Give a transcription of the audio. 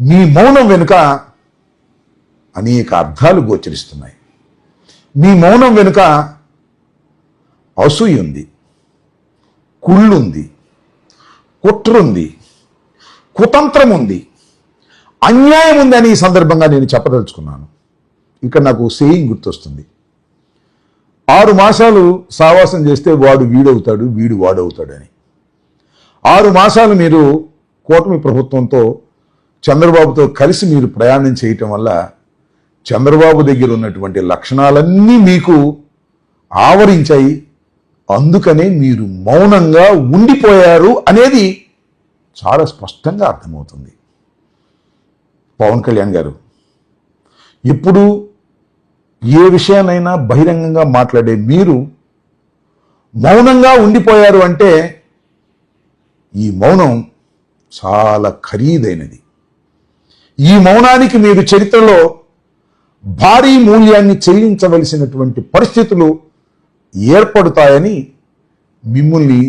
మీ మౌనం వెనుక అనేక అర్థాలు గోచరిస్తున్నాయి. మీ మౌనం వెనుక అసూయ ఉంది కుళ్ళుంది కుట్రుంది కుతంత్రం ఉంది అన్యాయం ఉంది అని ఈ సందర్భంగా నేను చెప్పదలుచుకున్నాను. ఇక్కడ నాకు సేయింగ్ గుర్తొస్తుంది. ఆరు మాసాలు సావాసం చేస్తే వాడు వీడవుతాడు వీడు వాడవుతాడని. అని ఆరు మాసాలు మీరు కూటమి ప్రభుత్వంతో చంద్రబాబుతో కలిసి మీరు ప్రయాణం చేయటం వల్ల చంద్రబాబు దగ్గర ఉన్నటువంటి లక్షణాలన్నీ మీకు ఆవరించాయి. అందుకనే మీరు మౌనంగా ఉండిపోయారు అనేది చాలా స్పష్టంగా అర్థమవుతుంది. పవన్ కళ్యాణ్ గారు ఇప్పుడు ఏ విషయానైనా బహిరంగంగా మాట్లాడే మీరు మౌనంగా ఉండిపోయారు అంటే ఈ మౌనం చాలా ఖరీదైనది. ఈ మౌనానికి మీరు చరిత్రలో భారీ మూల్యాన్ని చెల్లించవలసినటువంటి పరిస్థితులు ఏర్పడతాయని మిమ్మల్ని